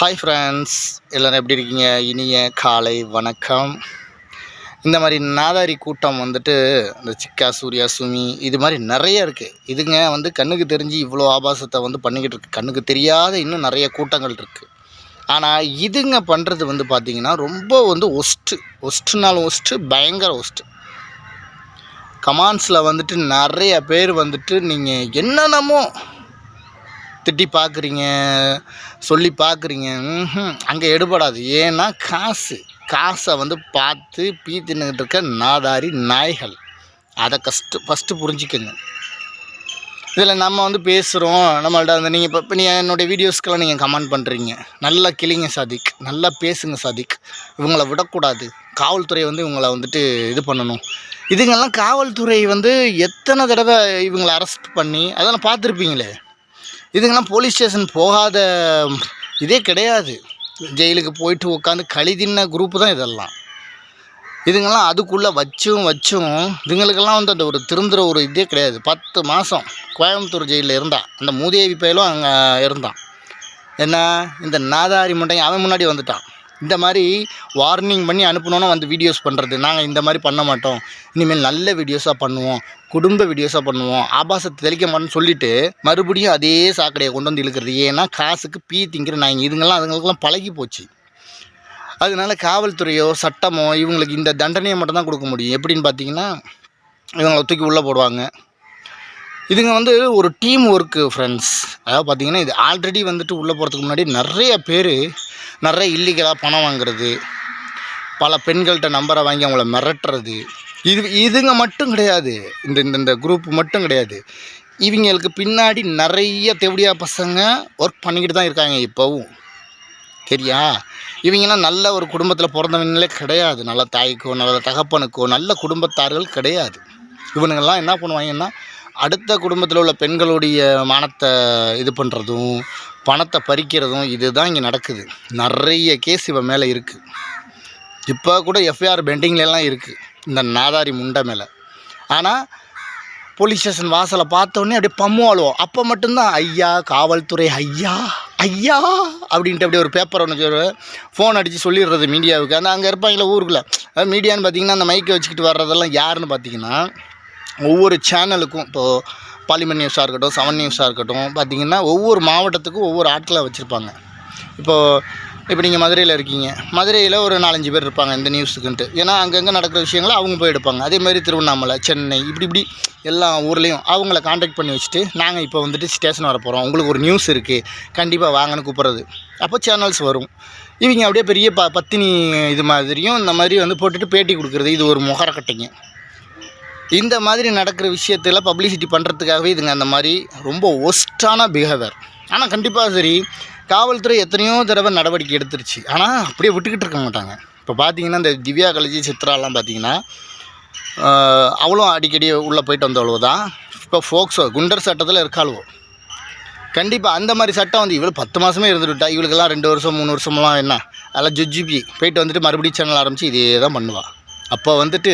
Hi friends எல்லோரும் எப்படி இருக்கீங்க? இனிய காலை வணக்கம். இந்த மாதிரி நாதாரி கூட்டம் வந்துட்டு இந்த சிக்கா சூர்யா சுமி இது மாதிரி நிறைய இருக்குது இதுங்க வந்து கண்ணுக்கு தெரிஞ்சு இவ்வளோ ஆபாசத்தை வந்து பண்ணிக்கிட்டு இருக்கு. கண்ணுக்கு தெரியாத இன்னும் நிறைய கூட்டங்கள் இருக்குது ஆனால் இதுங்க பண்ணுறது வந்து பார்த்திங்கன்னா ரொம்ப வந்து ஒஸ்ட்டு. ஒஸ்ட்டுனாலும் ஒஸ்ட்டு பயங்கர ஒஸ்ட்டு. கமாண்ட்ஸில் வந்துட்டு நிறைய பேர் வந்துட்டு நீங்கள் என்னென்னமோ திட்டி பார்க்குறீங்க சொல்லி பார்க்குறீங்க அங்கே எடுபடாது. ஏன்னா காசு. காசை வந்து பார்த்து பீ தின்னுக்கிட்டு இருக்க நாதாரி நாய்கள். அதை கஷ்ட ஃபஸ்ட்டு புரிஞ்சுக்கங்க. இதில் நம்ம வந்து பேசுகிறோம் நம்மள்ட்ட வந்து நீங்கள் இப்போ இப்போ என்னுடைய வீடியோஸ்க்கெல்லாம் நீங்கள் கமெண்ட் பண்ணுறீங்க நல்லா கிளிங்க சாதிக். நல்லா பேசுங்க சாதிக். இவங்களை விடக்கூடாது. காவல்துறை வந்து இவங்களை வந்துட்டு இது பண்ணணும். இதுங்கெல்லாம் காவல்துறை வந்து எத்தனை தடவை இவங்களை அரெஸ்ட் பண்ணி அதெல்லாம் பார்த்துருப்பீங்களே? இதுங்கெல்லாம் போலீஸ் ஸ்டேஷன் போகாத இதே கிடையாது. ஜெயிலுக்கு போயிட்டு உட்காந்து களி தின்ன குரூப்பு தான் இதெல்லாம். இதுங்கெல்லாம் அதுக்குள்ளே வச்சும் வச்சும் இதுங்களுக்கெல்லாம் வந்து அந்த ஒரு திருந்துற ஒரு இதே கிடையாது. பத்து மாதம் கோயம்புத்தூர் ஜெயிலில் இருந்தான் அந்த மூதேவி பயலும் அங்கே இருந்தான். என்ன? இந்த நாதாரி முட்டைங்க அவன் முன்னாடி வந்துட்டான். இந்த மாதிரி வார்னிங் பண்ணி அனுப்பணுன்னு வந்து வீடியோஸ் பண்ணுறது நாங்கள் இந்த மாதிரி பண்ண மாட்டோம். இனிமேல் நல்ல வீடியோஸாக பண்ணுவோம். குடும்ப வீடியோஸாக பண்ணுவோம். ஆபாசத்தை தெளிக்க மாட்டோம்னு சொல்லிவிட்டு மறுபடியும் அதே சாக்கடையை கொண்டு வந்து இழுக்கிறது. ஏன்னா காசுக்கு பீ திங்கிற நாங்கள் இதுங்கெல்லாம் அதுங்களுக்கெல்லாம் பழகி போச்சு. அதனால காவல்துறையோ சட்டமோ இவங்களுக்கு இந்த தண்டனையை மட்டும்தான் கொடுக்க முடியும். எப்படின்னு பார்த்தீங்கன்னா இவங்களை தூக்கி உள்ளே போடுவாங்க. இதுங்க வந்து ஒரு டீம் ஒர்க்கு ஃப்ரெண்ட்ஸ் அதாவது பார்த்தீங்கன்னா இது ஆல்ரெடி வந்துட்டு உள்ளே போகிறதுக்கு முன்னாடி நிறைய பேர் நிறைய இல்லீகலாக பணம் வாங்குறது. பல பெண்கள்கிட்ட நம்பரை வாங்கி அவங்கள மிரட்டுறது. இது இதுங்க மட்டும் கிடையாது. இந்த இந்த இந்த குரூப் மட்டும் கிடையாது. இவங்களுக்கு பின்னாடி நிறைய தெவடியா பசங்க ஒர்க் பண்ணிக்கிட்டு தான் இருக்காங்க இப்போவும். சரியா? இவங்கெல்லாம் நல்ல ஒரு குடும்பத்தில் பிறந்தவங்களே கிடையாது. நல்ல தாய்க்கோ நல்ல தகப்பனுக்கோ நல்ல குடும்பத்தார்கள் கிடையாது. இவனுங்கெல்லாம் என்ன பண்ணுவாங்கன்னா அடுத்த குடும்பத்தில் உள்ள பெண்களுடைய மானத்தை இது பண்ணுறதும் பணத்தை பறிக்கிறதும் இதுதான் இங்கே நடக்குது. நிறைய கேஸ் இவன் மேலே இருக்குது இப்போ கூட எஃப்ஐஆர் பெண்டிங்லலாம் இருக்குது இந்த நாதாரி முண்டை மேலே. ஆனால் போலீஸ் ஸ்டேஷன் வாசலை பார்த்தோன்னே அப்படியே பம்மு அழுவோம் அப்போ மட்டும்தான் ஐயா காவல்துறை ஐயா ஐயா அப்படின்ட்டு அப்படியே ஒரு பேப்பர் ஒன்று ஃபோன் அடித்து சொல்லிடுறது மீடியாவுக்கு. அந்த அங்கே இருப்பாங்களே ஊருக்குள்ளே. அதாவது மீடியான்னு பார்த்தீங்கன்னா அந்த மைக்கை வச்சுக்கிட்டு வர்றதெல்லாம் யாருன்னு பார்த்தீங்கன்னா ஒவ்வொரு சேனலுக்கும் இப்போது பாலிமர் நியூஸாக இருக்கட்டும் செவன் நியூஸாக இருக்கட்டும் பார்த்திங்கன்னா ஒவ்வொரு மாவட்டத்துக்கும் ஒவ்வொரு ஆட்களை வச்சுருப்பாங்க. இப்போது இப்போ நீங்கள் மதுரையில் இருக்கீங்க. மதுரையில் ஒரு நாலஞ்சு பேர் இருப்பாங்க இந்த நியூஸுக்குன்ட்டு. ஏன்னா அங்கங்கே நடக்கிற விஷயங்களை அவங்க போய் எடுப்பாங்க. அதே மாதிரி திருவண்ணாமலை சென்னை இப்படி இப்படி எல்லா ஊர்லேயும் அவங்கள காண்டாக்ட் பண்ணி வச்சுட்டு நாங்கள் இப்போ வந்துட்டு ஸ்டேஷன் வர போகிறோம் உங்களுக்கு ஒரு நியூஸ் இருக்குது கண்டிப்பாக வாங்கன்னு கூப்பிட்றது. அப்போ சேனல்ஸ் வரும். இவங்க அப்படியே பெரிய ப பத்தினி இது மாதிரியும் இந்த மாதிரி வந்து போட்டுட்டு பேட்டி கொடுக்குறது. இது ஒரு முகரக்கட்டைங்க இந்த மாதிரி நடக்கிற விஷயத்தில் பப்ளிசிட்டி பண்ணுறதுக்காகவே இதுங்க அந்த மாதிரி ரொம்ப ஒஸ்ட்டான பிஹேவியர் ஆனால் கண்டிப்பாக சரி காவல்துறை எத்தனையோ தடவை நடவடிக்கை எடுத்துருச்சு. ஆனால் அப்படியே விட்டுக்கிட்டு இருக்க மாட்டாங்க. இப்போ பார்த்தீங்கன்னா இந்த திவ்யா காலேஜ் சித்ராலாம் பார்த்தீங்கன்னா அவ்வளோ அடிக்கடி உள்ளே போயிட்டு வந்தவளோ தான். இப்போ ஃபோக்ஸோ குண்டர் சட்டத்தில் இருக்காளுவோ. கண்டிப்பாக அந்த மாதிரி சட்டம் வந்து இவ்வளோ பத்து மாதமே இருந்துவிட்டா இவளுக்கெல்லாம் ரெண்டு வருஷம் மூணு வருஷமெல்லாம் என்ன? அதெல்லாம் ஜுஜிபி போயிட்டு வந்துட்டு மறுபடியும் சேனல் ஆரம்பித்து இதே தான் பண்ணுவாள் அப்போ வந்துட்டு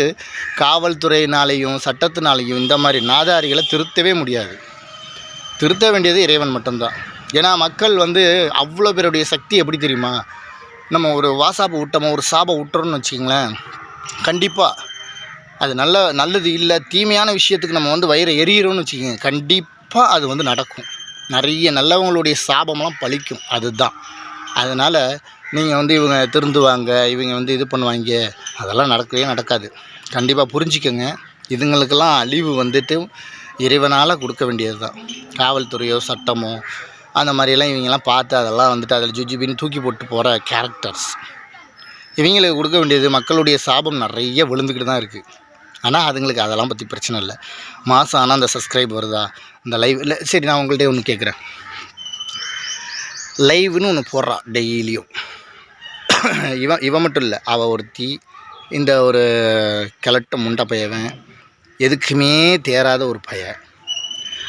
காவல்துறையினாலேயும் சட்டத்தினாலேயும் இந்த மாதிரி நாதாரிகளை திருத்தவே முடியாது. திருத்த வேண்டியது இறைவன் மட்டும்தான். ஏன்னா மக்கள் வந்து அவ்வளோ பேருடைய சக்தி எப்படி தெரியுமா? நம்ம ஒரு வாசாப்பை விட்டோமோ ஒரு சாபம் விட்டுறோம்னு வச்சுக்கிங்களேன். கண்டிப்பாக அது நல்ல நல்லது இல்லை தீமையான விஷயத்துக்கு நம்ம வந்து வயிறை எரியிறோம்னு வச்சுக்கோங்க. கண்டிப்பாக அது வந்து நடக்கும். நிறைய நல்லவங்களுடைய சாபம்லாம் பழிக்கும். அதுதான். அதனால் நீங்கள் வந்து இவங்க திருந்துவாங்க இவங்க வந்து இது பண்ணுவாங்க. அதெல்லாம் நடக்கவே நடக்காது. கண்டிப்பாக புரிஞ்சிக்கோங்க. இதுங்களுக்கெல்லாம் அழிவு வந்துட்டு இறைவனால் கொடுக்க வேண்டியது தான் காவல்துறையோ சட்டமோ அந்த மாதிரியெல்லாம் இவங்கெல்லாம் பார்த்து அதெல்லாம் வந்துட்டு அதில் ஜுஜிபின்னு தூக்கி போட்டு போகிற கேரக்டர்ஸ் இவங்களுக்கு கொடுக்க வேண்டியது மக்களுடைய சாபம் நிறைய விழுந்துக்கிட்டு தான் இருக்குது. ஆனால் அதுங்களுக்கு அதெல்லாம் பற்றி பிரச்சனை இல்லை. மாதம் ஆனால் அந்த சப்ஸ்கிரைப் வருதா? இந்த லைவ் இல்லை சரி நான் உங்கள்கிட்ட ஒன்று கேட்குறேன். லைவ்னு ஒன்று போடுறா டெய்லியும். இவன் இவன் மட்டும் இல்லை. அவள் ஒருத்தி இந்த ஒரு கிழட்டு முண்டை பையவன் எதுக்குமே தேராத ஒரு பையன்.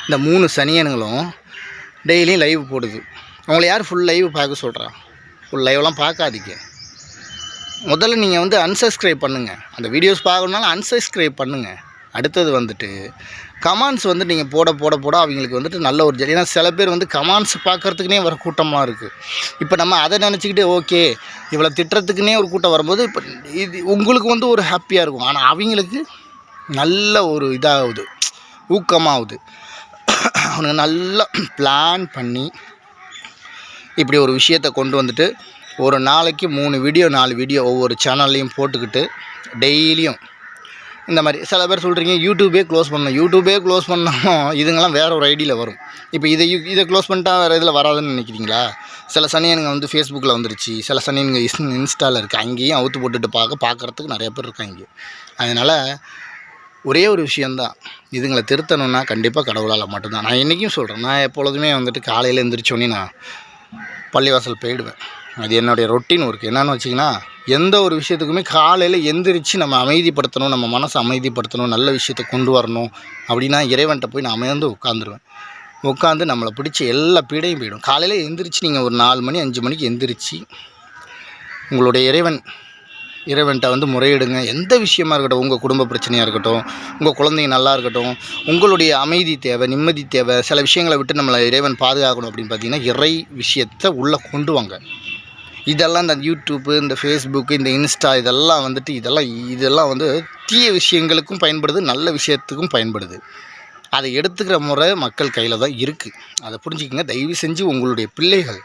இந்த மூணு சனியனுங்களும் டெய்லியும் லைவ் போடுது. அவங்கள யார் ஃபுல் லைவ் பார்க்க சொல்கிறா ஃபுல் லைவ்லாம் பார்க்காதீங்க. முதல்ல நீங்கள் வந்து அன்சப்ஸ்கிரைப் பண்ணுங்கள் அந்த வீடியோஸ் பார்க்கணுனாலும் அன்சப்ஸ்கிரைப் பண்ணுங்கள் அடுத்தது வந்துட்டு கமாண்ட்ஸ் வந்து நீங்கள் போட போட போட அவங்களுக்கு வந்துட்டு நல்ல ஒரு ஜெல் ஏன்னா சில பேர் வந்து கமெண்ட்ஸ் பார்க்கறதுக்குனே வர கூட்டமாக இருக்குது இப்போ நம்ம அதை நினச்சிக்கிட்டு ஓகே இவ்வளோ திட்டுறதுக்குனே ஒரு கூட்டம் வரும்போது இப்போ இது உங்களுக்கு வந்து ஒரு ஹாப்பியாக இருக்கும். ஆனால் அவங்களுக்கு நல்ல ஒரு இதாகுது. ஊக்கமாகுது. அவனுங்க நல்லா பிளான் பண்ணி இப்படி ஒரு விஷயத்தை கொண்டு வந்துட்டு ஒரு நாளைக்கு மூணு வீடியோ நாலு வீடியோ ஒவ்வொரு சேனல்லையும் போட்டுக்கிட்டு டெய்லியும் இந்த மாதிரி சில பேர் சொல்கிறீங்க யூடியூபே க்ளோஸ் பண்ணணும். யூடியூபே க்ளோஸ் பண்ணாலும் இதுங்கெல்லாம் வேறு ஒரு ஐடியில் வரும். இப்போ இதை யூ- இதை க்ளோஸ் பண்ணிட்டா வேறு இதில் வராதுன்னு நினைக்கிறீங்களா? சில சனியனுங்க வந்து ஃபேஸ்புக்கில் வந்துருச்சு. சில சனியனுங்க இஸ் இன்ஸ்டாவில் இருக்குது அங்கேயும் அவுத்து போட்டுட்டு பார்க்க பார்க்குறதுக்கு நிறைய பேர் இருக்காங்க. அதனால் ஒரே ஒரு விஷயந்தான். இதுங்களை திருத்தணும்னா கண்டிப்பாக கடவுளால் மட்டும்தான். நான் என்றைக்கும் சொல்கிறேன் நான் எப்பொழுதுமே வந்துட்டு காலையில் எழுந்திரிச்சோன்னே நான் பள்ளிவாசல் போயிடுவேன். அது என்னுடைய ரொட்டீன் ஒர்க். என்னென்னு வச்சிங்கன்னா எந்த ஒரு விஷயத்துக்குமே காலையில் எந்திரிச்சு நம்ம அமைதிப்படுத்தணும் நம்ம மனசை அமைதிப்படுத்தணும் நல்ல விஷயத்தை கொண்டு வரணும் அப்படின்னா இறைவன்கிட்ட போய் நான் அமைந்து உட்காந்துருவேன். உட்காந்து நம்மளை பிடிச்ச எல்லா பீடையும் போயிடும். காலையில் எந்திரிச்சு நீங்கள் ஒரு நாலு மணி அஞ்சு மணிக்கு எந்திரிச்சு உங்களுடைய இறைவன் இறைவன்கிட்ட வந்து முறையிடுங்க. எந்த விஷயமா இருக்கட்டும் உங்கள் குடும்ப பிரச்சனையாக இருக்கட்டும் உங்கள் குழந்தைங்க நல்லா இருக்கட்டும் உங்களுடைய அமைதி தேவை நிம்மதி தேவை சில விஷயங்களை விட்டு நம்மளை இறைவன் பாதுகாக்கணும் அப்படின்னு பார்த்தீங்கன்னா இறை விஷயத்தை உள்ளே கொண்டு வாங்க. இதெல்லாம் இந்த யூடியூப்பு இந்த ஃபேஸ்புக்கு இந்த இன்ஸ்டா இதெல்லாம் வந்துட்டு இதெல்லாம் இதெல்லாம் வந்து தீய விஷயங்களுக்கும் பயன்படுது நல்ல விஷயத்துக்கும் பயன்படுது. அதை எடுத்துக்கிற முறை மக்கள் கையில் தான் இருக்குது அதை புரிஞ்சுக்கங்க. தயவு செஞ்சு உங்களுடைய பிள்ளைகள்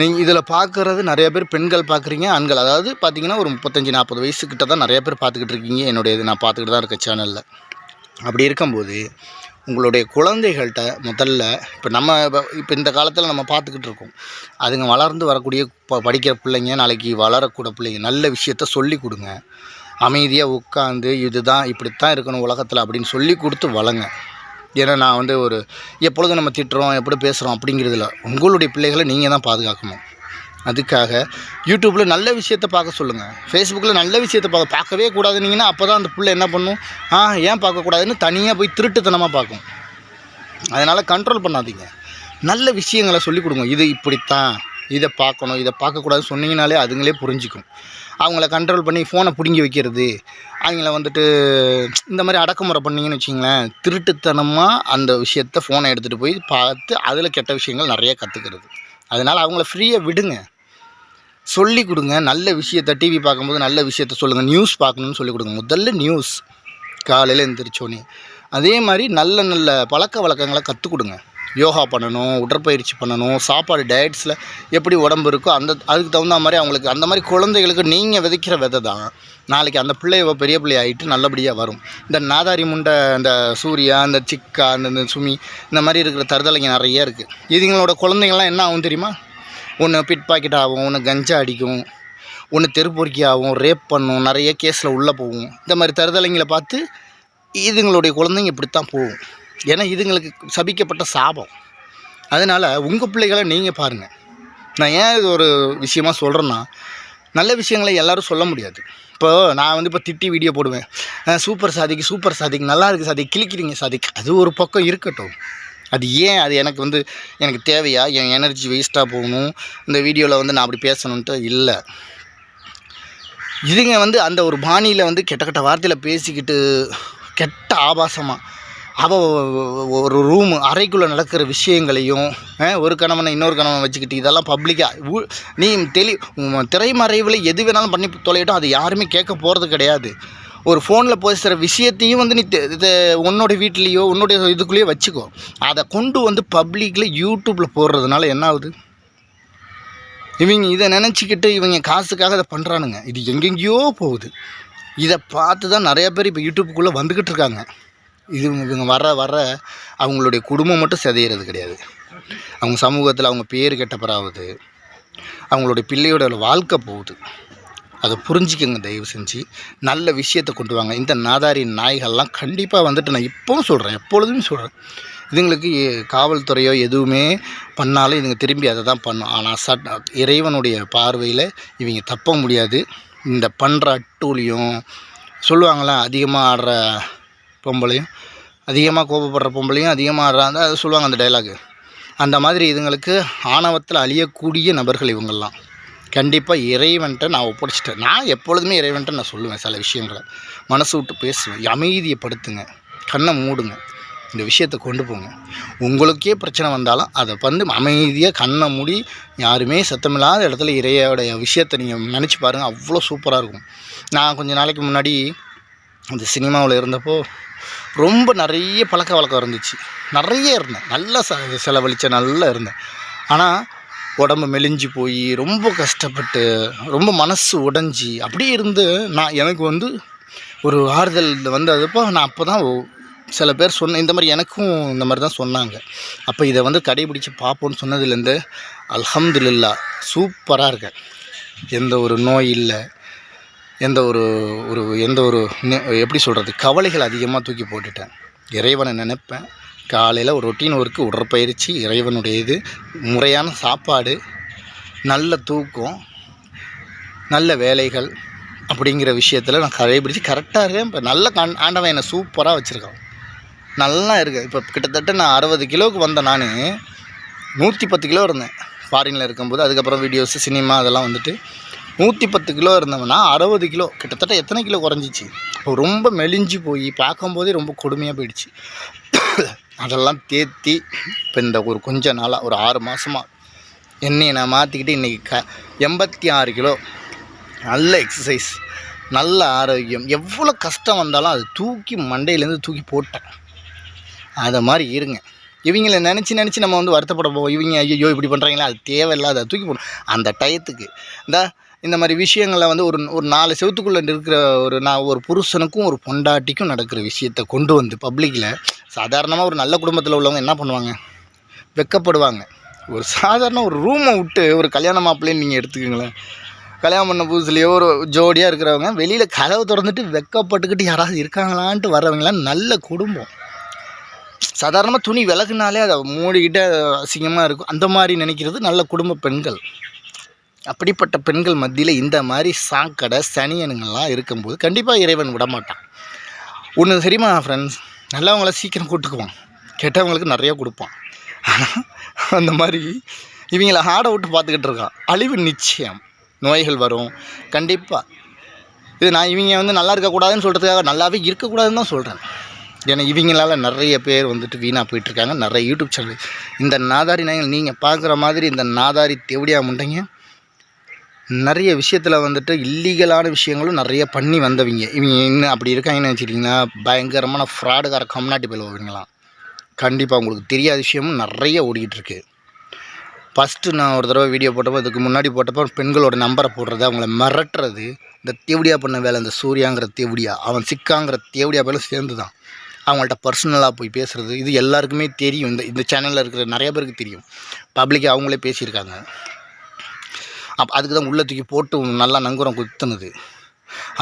நீங்கள் இதில் பார்க்குறது நிறைய பேர் பெண்கள் பார்க்குறீங்க ஆண்கள். அதாவது பார்த்தீங்கன்னா ஒரு முப்பத்தஞ்சு நாற்பது வயசுக்கிட்ட தான் நிறைய பேர் பார்த்துக்கிட்டு இருக்கீங்க. என்னுடைய இது நான் பார்த்துக்கிட்டு தான் இருக்கேன் சேனலில் அப்படி இருக்கும்போது உங்களுடைய குழந்தைகள்கிட்ட முதல்ல இப்போ நம்ம இப்போ இந்த காலத்தில் நம்ம பார்த்துக்கிட்டு இருக்கோம். அதுங்க வளர்ந்து வரக்கூடிய ப படிக்கிற பிள்ளைங்க நாளைக்கு வளரக்கூட பிள்ளைங்க நல்ல விஷயத்த சொல்லி கொடுங்க. அமைதியாக உட்காந்து இதுதான் இப்படித்தான் இருக்கணும் உலகத்தில் அப்படின்னு சொல்லி கொடுத்து வளங்க. ஏன்னா நான் வந்து ஒரு எப்பொழுதும் நம்ம திட்டுறோம் எப்படி பேசுகிறோம் அப்படிங்கிறதுல உங்களுடைய பிள்ளைகளை நீங்கள் தான் பாதுகாக்கணும். அதுக்காக யூடியூப்பில் நல்ல விஷயத்தை பார்க்க சொல்லுங்கள் ஃபேஸ்புக்கில் நல்ல விஷயத்தை பார்க்க பார்க்கவே கூடாதுனீங்கன்னா அப்போ தான் அந்த பிள்ளை என்ன பண்ணும்? ஆ ஏன் பார்க்கக்கூடாதுன்னு தனியாக போய் திருட்டுத்தனமாக பார்க்கும். அதனால் கண்ட்ரோல் பண்ணாதீங்க. நல்ல விஷயங்களை சொல்லிக் கொடுங்க. இது இப்படித்தான். இதை பார்க்கணும். இதை பார்க்கக்கூடாதுன்னு சொன்னீங்கனாலே அதுங்களே புரிஞ்சுக்கும். அவங்கள கண்ட்ரோல் பண்ணி ஃபோனை பிடுங்கி வைக்கிறது. அவங்கள வந்துட்டு இந்த மாதிரி அடக்குமுறை பண்ணீங்கன்னு வச்சிங்களேன் திருட்டுத்தனமாக அந்த விஷயத்த ஃபோனை எடுத்துகிட்டு போய் பார்த்து அதில் கெட்ட விஷயங்கள் நிறைய கற்றுக்கிறது அதனால் அவங்கள ஃப்ரீயாக விடுங்க. சொல்லி கொடுங்க. நல்ல விஷயத்த டிவி பார்க்கும்போது நல்ல விஷயத்த சொல்லுங்கள் நியூஸ் பார்க்கணுன்னு சொல்லி கொடுங்க. முதல்ல நியூஸ் காலையில் எழுந்திரிச்சோன்னே அதே மாதிரி நல்ல நல்ல பழக்க வழக்கங்களை கற்றுக் கொடுங்க. யோகா பண்ணணும் உடற்பயிற்சி பண்ணணும் சாப்பாடு டயட்ஸில் எப்படி உடம்பு இருக்கோ அந்த அதுக்கு தகுந்த மாதிரி அவங்களுக்கு அந்த மாதிரி குழந்தைகளுக்கு நீங்கள் விதைக்கிற விதை தான். நாளைக்கு அந்த பிள்ளைய பெரிய பிள்ளை ஆகிட்டு நல்லபடியாக வரும். இந்த நாதாரி முண்டை அந்த சூர்யா அந்த சிக்கா அந்த இந்த சுமி இந்த மாதிரி இருக்கிற தருதலைங்க நிறைய இருக்குது இதுங்களோட குழந்தைங்கள்லாம் என்ன ஆகும் தெரியுமா? ஒன்று பிட் பாக்கெட் ஆகும் ஒன்று கஞ்சா அடிக்கும் ஒன்று தெருப்பொறுக்கி ஆகும் ரேப் பண்ணும் நிறைய கேஸில் உள்ளே போகும். இந்த மாதிரி தருதலைங்களை பார்த்து இதுங்களுடைய குழந்தைங்க இப்படித்தான் போகும். ஏன்னா இதுங்களுக்கு சபிக்கப்பட்ட சாபம். அதனால் உங்கள் பிள்ளைகளை நீங்கள் பாருங்கள் நான் ஏன் இது ஒரு விஷயமா சொல்கிறேன்னா நல்ல விஷயங்களை எல்லோரும் சொல்ல முடியாது. இப்போ நான் வந்து இப்போ திட்டி வீடியோ போடுவேன். சூப்பர் சாதிக்கு சூப்பர் சாதிக்கு நல்லா இருக்குது சாதிக்கு கிளிக்கிறீங்க சாதிக்கு. அது ஒரு பக்கம் இருக்கட்டும். அது ஏன் அது எனக்கு வந்து எனக்கு தேவையா? என் எனர்ஜி வேஸ்ட்டாக போகணும்? இந்த வீடியோவில் வந்து நான் அப்படி பேசணுன்ட்டு இல்லை. இதுங்க வந்து அந்த ஒரு பாணியில் வந்து கெட்ட கெட்ட வார்த்தையில் பேசிக்கிட்டு கெட்ட ஆபாசமாக அவ ஒரு ரூம் அறைக்குள்ளே நடக்கிற விஷயங்களையும் ஒரு கணவனை இன்னொரு கணவன் வச்சுக்கிட்டு இதெல்லாம் பப்ளிக்காக நீ தெளி திரைமறைவில் எது வேணாலும் பண்ணி தொலையிட்டோம் அது யாருமே கேட்க போகிறது கிடையாது. ஒரு ஃபோனில் பேசுகிற விஷயத்தையும் வந்து நீ தெ- உன்னோட வீட்லேயோ உன்னுடைய இதுக்குள்ளேயோ வச்சுக்கோ. அதை கொண்டு வந்து பப்ளிக்கில் யூடியூப்பில் போடுறதுனால என்ன ஆகுது? இவங்க இதை நினச்சிக்கிட்டு இவங்க காசுக்காக இதை பண்ணுறானுங்க இது எங்கெங்கேயோ போகுது. இதை பார்த்து தான் நிறையா பேர் இப்போ யூடியூப்புக்குள்ளே வந்துக்கிட்டு இருக்காங்க. இது இவங்க வர வர அவங்களுடைய குடும்பம் மட்டும் சிதையிறது கிடையாது. அவங்க சமூகத்தில் அவங்க பேர் கெட்டப்பறாகுது அவங்களுடைய பிள்ளையோட வாழ்க்கை போகுது. அதை புரிஞ்சுக்கங்க தயவு செஞ்சு. நல்ல விஷயத்தை கொண்டு வாங்க. இந்த நாதாரி நாய்கள்லாம் கண்டிப்பாக வந்துட்டு நான் இப்போவும் சொல்கிறேன் எப்பொழுதுமே சொல்கிறேன் இதுங்களுக்கு காவல்துறையோ எதுவுமே பண்ணாலும் இதுங்க திரும்பி அதை தான் பண்ணும். ஆனால் சட் இறைவனுடைய பார்வையில் இவங்க தப்ப முடியாது. இந்த பண்ணுற அட்டூழியம் சொல்லுவாங்களா அதிகமாக ஆடுற பொம்பளையும் அதிகமாக கோபப்படுற பொம்பளையும் அதிகமாக ஆடுறாங்க அது சொல்லுவாங்க அந்த டைலாகு அந்த மாதிரி இதுங்களுக்கு ஆணவத்தில் அழியக்கூடிய நபர்கள் இவங்கெல்லாம் கண்டிப்பாக இறைவன்ட்ட நான் ஒப்படைச்சிட்டேன். நான் எப்பொழுதுமே இறைவன்ட்ட நான் சொல்லுவேன் சில விஷயங்களை. மனசு விட்டு பேசுவேன். அமைதியைப்படுத்துங்க கண்ணை மூடுங்க. இந்த விஷயத்தை கொண்டு போங்க. உங்களுக்கே பிரச்சனை வந்தாலும் அதை வந்து அமைதியாக கண்ணை மூடி யாருமே சத்தமில்லாத இடத்துல இறையோடைய விஷயத்தை நீங்கள் நினச்சி பாருங்கள் அவ்வளோ சூப்பராக இருக்கும். நான் கொஞ்ச நாளைக்கு முன்னாடி அந்த சினிமாவில் இருந்தப்போ ரொம்ப நிறைய பழக்க வழக்கம் இருந்துச்சு. நிறைய இருந்தேன். நல்லா ச செலவழித்த நல்லா இருந்தேன். ஆனால் உடம்பு மெலிஞ்சு போய் ரொம்ப கஷ்டப்பட்டு ரொம்ப மனசு உடைஞ்சி அப்படியே இருந்து நான் எனக்கு வந்து ஒரு ஆறுதல் வந்ததுப்போ நான் அப்போ தான் சில பேர் சொன்ன இந்த மாதிரி எனக்கும் இந்த மாதிரி தான் சொன்னாங்க. அப்போ இதை வந்து கடைபிடிச்சு பார்ப்போன்னு சொன்னதுலேருந்து அல்ஹம்துலில்லா சூப்பராக இருக்கேன். எந்த ஒரு நோய் இல்லை. எந்த ஒரு ஒரு எந்த ஒரு நெ- எப்படி சொல்கிறது கவலைகள் அதிகமாக தூக்கி போட்டுட்டேன். இறைவனை நினைப்பேன். காலையில் ஒரு ரொட்டீன் ஒர்க்கு உடற்பயிற்சி இறைவனுடைய இது முறையான சாப்பாடு நல்ல தூக்கம் நல்ல வேலைகள் அப்படிங்கிற விஷயத்தில் நான் கடைபிடிச்சு கரெக்டாக இருக்கேன். இப்போ நல்ல கண் ஆண்டவன் என்னை சூப்பராக வச்சுருக்கான். நல்லா இருக்கேன் இப்போ கிட்டத்தட்ட நான் அறுபது கிலோவுக்கு வந்தேன் நான் நூற்றி பத்து கிலோ இருந்தேன். ஃபாரினில் இருக்கும்போது அதுக்கப்புறம் வீடியோஸ் சினிமா அதெல்லாம் வந்துட்டு நூற்றி பத்து கிலோ இருந்தவனா அறுபது கிலோ. கிட்டத்தட்ட எத்தனை கிலோ குறைஞ்சிச்சு? இப்போ ரொம்ப மெலிஞ்சு போய் பார்க்கும்போதே ரொம்ப கொடுமையாக போயிடுச்சு. அதெல்லாம் தேத்தி இப்போ இந்த ஒரு கொஞ்ச நாளாக ஒரு ஆறு மாதமாக என்னையை நான் மாற்றிக்கிட்டு இன்றைக்கி க எண்பத்தி ஆறு கிலோ. நல்ல எக்ஸசைஸ் நல்ல ஆரோக்கியம். எவ்வளோ கஷ்டம் வந்தாலும் அது தூக்கி மண்டையிலேருந்து தூக்கி போட்டேன். அதை மாதிரி இருங்க. இவங்கள நினச்சி நினச்சி நம்ம வந்து வருத்தப்பட போவோம். இவங்க ஐயோ இப்படி பண்ணுறாங்களே அது தேவையில்லாத அதை தூக்கி போடணும். அந்த டயத்துக்கு இந்த இந்த மாதிரி விஷயங்களை வந்து ஒரு ஒரு நாலு செவத்துக்குள்ளே இருக்கிற ஒரு நான் ஒரு புருஷனுக்கும் ஒரு பொண்டாட்டிக்கும் நடக்கிற விஷயத்தை கொண்டு வந்து பப்ளிக்கில் சாதாரணமாக ஒரு நல்ல குடும்பத்தில் உள்ளவங்க என்ன பண்ணுவாங்க? வெக்கப்படுவாங்க. ஒரு சாதாரண ஒரு ரூமை விட்டு ஒரு கல்யாண மாப்பிள்ளைன்னு நீங்கள் எடுத்துக்கோங்களேன். கல்யாணம் பண்ண புதுசுலேயோ ஒரு ஜோடியாக இருக்கிறவங்க வெளியில் கதவை திறந்துட்டு வெக்கப்பட்டுக்கிட்டு யாராவது இருக்காங்களான்ட்டு வர்றவங்களாம் நல்ல குடும்பம். சாதாரணமாக துணி விலகுனாலே அதை மூடிக்கிட்டு அசிங்கமாக இருக்கும். அந்த மாதிரி நினைக்கிறது நல்ல குடும்ப பெண்கள். அப்படிப்பட்ட பெண்கள் மத்தியில் இந்த மாதிரி சாக்கடை சனியனுங்கள்லாம் இருக்கும்போது கண்டிப்பாக இறைவன் விடமாட்டான். ஒன்று தெரியுமா ஃப்ரெண்ட்ஸ் நல்லவங்கள சீக்கிரம் கூட்டுக்குவான். கெட்டவங்களுக்கு நிறையா கொடுப்பான். ஆனால் அந்த மாதிரி இவங்கள ஹார்டை விட்டு பார்த்துக்கிட்டு இருக்கான். அழிவு நிச்சயம். நோய்கள் வரும். கண்டிப்பாக இது நான் இவங்க வந்து நல்லா இருக்கக்கூடாதுன்னு சொல்கிறதுக்காக நல்லாவே இருக்கக்கூடாதுன்னு தான் சொல்கிறேன் ஏன்னா இவங்களால நிறைய பேர் வந்துட்டு வீணாக போயிட்டுருக்காங்க நிறைய யூடியூப் சேனல். இந்த நாதாரி நாயங்கள் நீங்கள் பார்க்குற மாதிரி இந்த நாதாரி தேவடியா முண்டைங்க. நிறைய விஷயத்தில் வந்துட்டு இல்லீகலான விஷயங்களும் நிறைய பண்ணி வந்தவங்க. இவங்க இன்னும் அப்படி இருக்காங்கன்னு வச்சுக்கிட்டிங்கன்னா பயங்கரமான ஃப்ராடுகார கம்நாட்டி போய் கண்டிப்பாக உங்களுக்கு தெரியாத விஷயமும் நிறைய ஓடிக்கிட்டு இருக்குது ஃபஸ்ட்டு நான் ஒரு தடவை வீடியோ போட்டப்போ இதுக்கு முன்னாடி போட்டப்போ பெண்களோட நம்பரை போடுறது அவங்கள மிரட்டுறது இந்த தேவடியா பண்ண வேலை இந்த சூர்யாங்கிற தேவடியா அவன் சிக்காங்கிற தேவடியா பேரும் சேர்ந்து தான் அவங்கள்ட்ட பர்சனலாக போய் பேசுகிறது இது எல்லாருக்குமே தெரியும். இந்த இந்த சேனலில் இருக்கிற நிறைய பேருக்கு தெரியும். பப்ளிக்காக அவங்களே பேசியிருக்காங்க. அப் அதுக்கு தான் உள்ள தூக்கி போட்டு நல்லா நங்குரம் குத்துனது.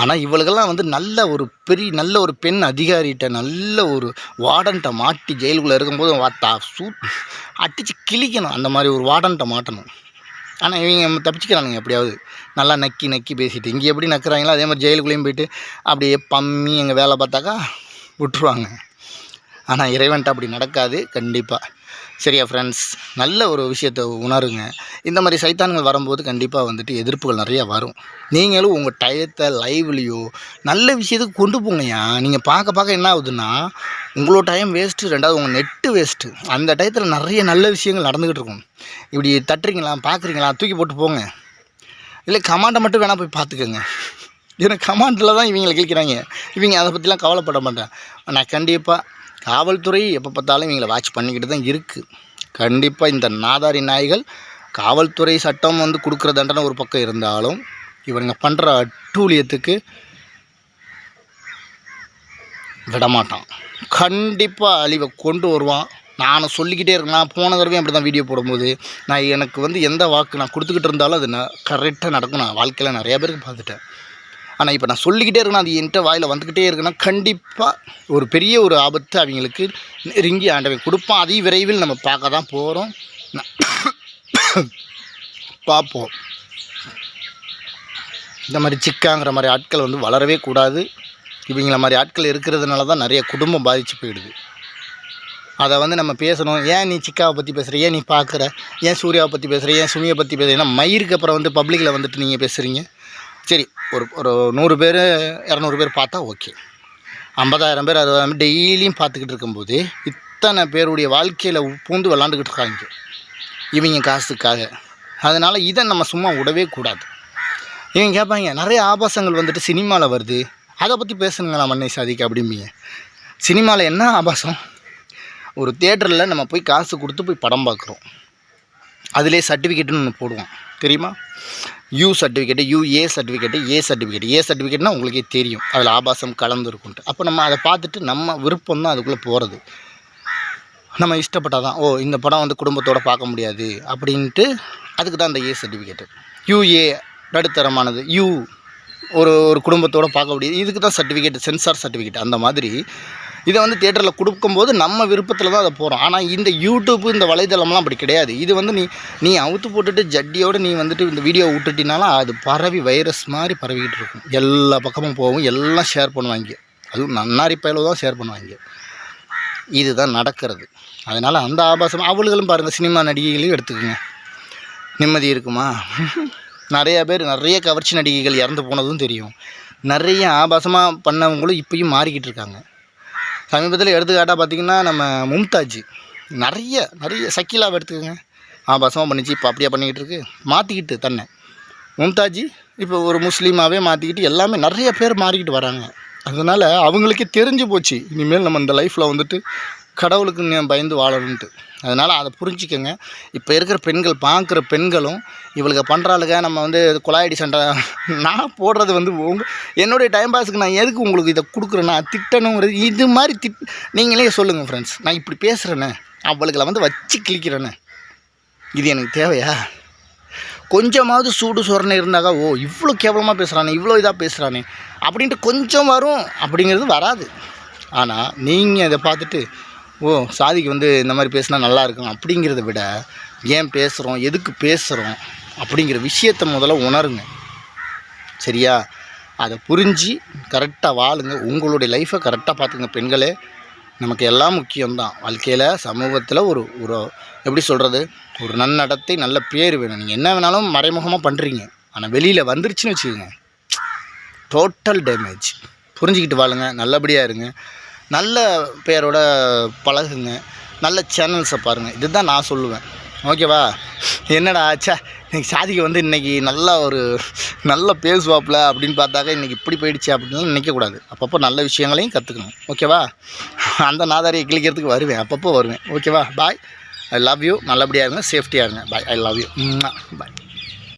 ஆனால் இவளுக்கெல்லாம் வந்து நல்ல ஒரு பெரிய நல்ல ஒரு பெண் அதிகாரிகிட்ட நல்ல ஒரு வார்டன்ட்ட மாட்டி ஜெயிலுக்குள்ளே இருக்கும்போது வாட்டா சூ அடித்து கிழிக்கணும். அந்த மாதிரி ஒரு வார்டன்ட்ட மாட்டணும். ஆனால் இவங்க தப்பிச்சுக்கிறானுங்க எப்படியாவது. நல்லா நக்கி நக்கி பேசிட்டு இங்கே எப்படி நக்குறாங்களோ அதே மாதிரி ஜெயிலுக்குள்ளேயும் போயிட்டு அப்படியே பம்மி எங்கள் வேலை பார்த்தாக்கா விட்டுருவாங்க. ஆனால் இறைவன்ட்ட அப்படி நடக்காது. கண்டிப்பாக சரியா ஃப்ரெண்ட்ஸ் நல்ல ஒரு விஷயத்தை உணருங்க. இந்த மாதிரி சைத்தான்கள் வரும்போது கண்டிப்பாக வந்துட்டு எதிர்ப்புகள் நிறைய வரும். நீங்களும் உங்கள் டயத்தை லைவ்லேயோ நல்ல விஷயத்துக்கு கொண்டு போங்கய்யா. நீங்கள் பார்க்க பார்க்க என்ன ஆகுதுன்னா உங்களோட டைம் வேஸ்ட்டு ரெண்டாவது உங்கள் நெட்டு வேஸ்ட்டு அந்த டயத்தில் நிறைய நல்ல விஷயங்கள் நடந்துக்கிட்டு இருக்கும். இப்படி தட்டுறீங்களா பார்க்குறீங்களா தூக்கி போட்டு போங்க. இல்லை கமாண்டை மட்டும் வேணால் போய் பார்த்துக்கோங்க. ஏன்னா கமாண்டில் தான் இவங்களை கேட்குறாங்க. இவங்க அதை பற்றிலாம் கவலைப்பட மாட்டேன். நான் கண்டிப்பாக காவல்துறை எப்போ பார்த்தாலும் இவங்களை வாட்ச் பண்ணிக்கிட்டு தான் இருக்குது கண்டிப்பாக இந்த நாதாரி நாய்கள் காவல்துறை சட்டம் வந்து கொடுக்குற தண்டனை ஒரு பக்கம் இருந்தாலும் இவனுங்க பண்ணுற அட்டூழியத்துக்கு விடமாட்டான். கண்டிப்பாக அழிவை கொண்டு வருவான். நானும் சொல்லிக்கிட்டே இருக்கேன். நான் போன தடவையும் அப்படி தான் வீடியோ போடும்போது நான் எனக்கு வந்து எந்த வாக்கு நான் கொடுத்துக்கிட்டு இருந்தாலும் அது நான் கரெக்டாக நடக்கும். நான் வாழ்க்கையில் நிறையா பேருக்கு பார்த்துட்டேன். ஆனால் இப்போ நான் சொல்லிக்கிட்டே இருக்கேன் அது என்கிட்ட வாயில் வந்துக்கிட்டே இருக்குன்னா கண்டிப்பாக ஒரு பெரிய ஒரு ஆபத்து அவங்களுக்கு நெருங்கி ஆண்டவன் கொடுப்பான். அதையும் விரைவில் நம்ம பார்க்க தான் போகிறோம் பார்ப்போம். இந்த மாதிரி சிக்காங்கிற மாதிரி ஆட்கள் வந்து வளரவே கூடாது. இவங்கள மாதிரி ஆட்கள் இருக்கிறதுனால தான் நிறைய குடும்பம் பாதிச்சு போயிடுது. அதை வந்து நம்ம பேசணும். ஏன் நீ சிக்காவை பற்றி பேசுகிற ஏன் நீ பார்க்குற? ஏன் சூர்யாவை பற்றி பேசுகிற ஏன் சுமியை பற்றி பேசுகிற ஏன்னா மயிருக்கு அப்புறம் வந்து பப்ளிக்கில் வந்துட்டு நீங்கள் பேசுகிறீங்க சரி ஒரு ஒரு நூறு பேர் இரநூறு பேர் பார்த்தா ஓகே. ஐம்பதாயிரம் பேர் அறுபதாயிரம் பேர் டெய்லியும் பார்த்துக்கிட்டு இருக்கும்போது இத்தனை பேருடைய வாழ்க்கையில் பூந்து விளாண்டுக்கிட்டு இருக்காங்க. இவங்க காசுக்காக. அதனால் இதை நம்ம சும்மா விடவே கூடாது. இவங்க கேட்பாங்க நிறைய ஆபாசங்கள் வந்துட்டு சினிமாவில் வருது. அதை பற்றி பேசணுங்களா மண்ணை சாதிக்க அப்படிம்பீங்க. சினிமாவில் என்ன ஆபாசம்? ஒரு தேட்டரில் நம்ம போய் காசு கொடுத்து போய் படம் பார்க்குறோம். அதிலே சர்டிஃபிகேட்டுன்னு ஒன்று போடுவோம். தெரியுமா? U certificate UA certificate A certificate A சர்டிஃபிகேட்னா உங்களுக்கே தெரியும். அதில் ஆபாசம் கலந்து இருக்குன்ட்டு அப்போ நம்ம அதை பார்த்துட்டு நம்ம விருப்பம் தான் அதுக்குள்ளே போகிறது நம்ம இஷ்டப்பட்டால் தான் ஓ இந்த படம் வந்து குடும்பத்தோடு பார்க்க முடியாது அப்படின்ட்டு அதுக்கு தான் அந்த ஏ சர்டிஃபிகேட்டு யூஏ நடுத்தரமானது. யூ ஒரு ஒரு குடும்பத்தோடு பார்க்க முடியாது. இதுக்கு தான் சர்டிஃபிகேட் சென்சார் சர்டிஃபிகேட் அந்த மாதிரி இதை வந்து தேட்டரில் கொடுக்கும்போது நம்ம விருப்பத்தில் தான் அதை போகிறோம் ஆனால் இந்த யூடியூப்பு இந்த வலைதளம்லாம் அப்படி கிடையாது. இது வந்து நீ நீ அவுத்து போட்டுட்டு ஜட்டியோடு நீ வந்துட்டு இந்த வீடியோ விட்டுட்டினாலும் அது பரவி வைரஸ் மாதிரி பரவிக்கிட்டு இருக்கும். எல்லா பக்கமும் போகும். எல்லாம் ஷேர் பண்ணுவாங்க. அதுவும் நன்னாரி பயலோ தான் ஷேர் பண்ணுவாங்க. இதுதான் நடக்கிறது. அதனால் அந்த ஆபாசம் அவளுகளும் பாருங்கள் சினிமா நடிகைகளையும் எடுத்துக்கோங்க. நிம்மதி இருக்குமா? நிறையா பேர் நிறைய கவர்ச்சி நடிகைகள் இறந்து போனதும் தெரியும். நிறைய ஆபாசமாக பண்ணவங்களும் இப்பயும் மாறிக்கிட்டு இருக்காங்க. சமீபத்தில் எடுத்துக்காட்டாக பார்த்தீங்கன்னா நம்ம மும்தாஜ். நிறைய நிறைய சக்கிலாவை எடுத்துக்கோங்க. ஆபாசமாக பண்ணிச்சு இப்போ அப்படியே பண்ணிக்கிட்டு இருக்கு. மாற்றிக்கிட்டு தன்னை. மும்தாஜி இப்போ ஒரு முஸ்லீமாகவே மாற்றிக்கிட்டு எல்லாமே நிறைய பேர் மாறிக்கிட்டு வராங்க. அதனால் அவங்களுக்கே தெரிஞ்சு போச்சு. இனிமேல் நம்ம இந்த லைஃப்பில் வந்துட்டு கடவுளுக்கு நீ பயந்து வாழணுன்ட்டு அதனால் அதை புரிஞ்சுக்கோங்க. இப்போ இருக்கிற பெண்கள் பார்க்குற பெண்களும் இவளுக்கு பண்ணுறாளுங்க நம்ம வந்து குழாயடி சண்டை. நான் போடுறது வந்து உங்க என்னுடைய டைம் பாஸுக்கு நான் எதுக்கு உங்களுக்கு இதை கொடுக்குறேன்னா திட்டணுங்கிறது இது மாதிரி திட் நீங்களே சொல்லுங்கள் ஃப்ரெண்ட்ஸ் நான் இப்படி பேசுகிறேனே அவளுகளை வந்து வச்சு கிழிக்கிறேனே. இது எனக்கு தேவையா? கொஞ்சமாவது சூடு சொரணை இருந்தாக்கா ஓ இவ்வளோ கேவலமாக பேசுகிறானே இவ்வளோ இதாக பேசுகிறானே அப்படின்ட்டு கொஞ்சம் வரும். அப்படிங்கிறது வராது. ஆனால் நீங்கள் இதை பார்த்துட்டு ஓ சாதிக்கு வந்து இந்த மாதிரி பேசினா நல்லா இருக்கும். அப்படிங்கிறத விட ஏன் பேசுகிறோம் எதுக்கு பேசுகிறோம் அப்படிங்கிற விஷயத்தை முதல்ல உணருங்க. சரியா? அதை புரிஞ்சு கரெக்டாக வாழுங்க. உங்களுடைய லைஃப்பை கரெக்டாக பார்த்துங்க பெண்களே. நமக்கு எல்லாம் முக்கியம்தான். வாழ்க்கையில் சமூகத்தில் ஒரு ஒரு எப்படி சொல்கிறது ஒரு நன்னடத்தை நல்ல பேர் வேணும். நீங்கள் என்ன வேணாலும் மறைமுகமாக பண்ணுறீங்க ஆனால் வெளியில் வந்துருச்சுன்னு வச்சுக்கோங்க. டோட்டல் டேமேஜ் புரிஞ்சுக்கிட்டு வாழுங்க. நல்லபடியாக இருங்க. நல்ல பேரோட பழகுங்க. நல்ல சேனல்ஸை பாருங்கள் இதுதான் நான் சொல்லுவேன். ஓகேவா என்னடா ஆச்சா இன்றைக்கி சாதிக்கு வந்து இன்றைக்கி நல்லா ஒரு நல்ல பேசுவாப்புல அப்படின்னு பார்த்தாக்க இன்றைக்கி இப்படி போயிடுச்சு அப்படின்னு நினைக்கக்கூடாது அப்பப்போ நல்ல விஷயங்களையும் கற்றுக்கணும் ஓகேவா அந்த நாதாரியை கிளிக்கிறதுக்கு வருவேன். அப்பப்போ வருவேன். ஓகேவா பாய் ஐ லவ் யூ நல்லபடியாக இருங்க. சேஃப்டியாக இருங்க. பாய் ஐ லவ் யூ பாய்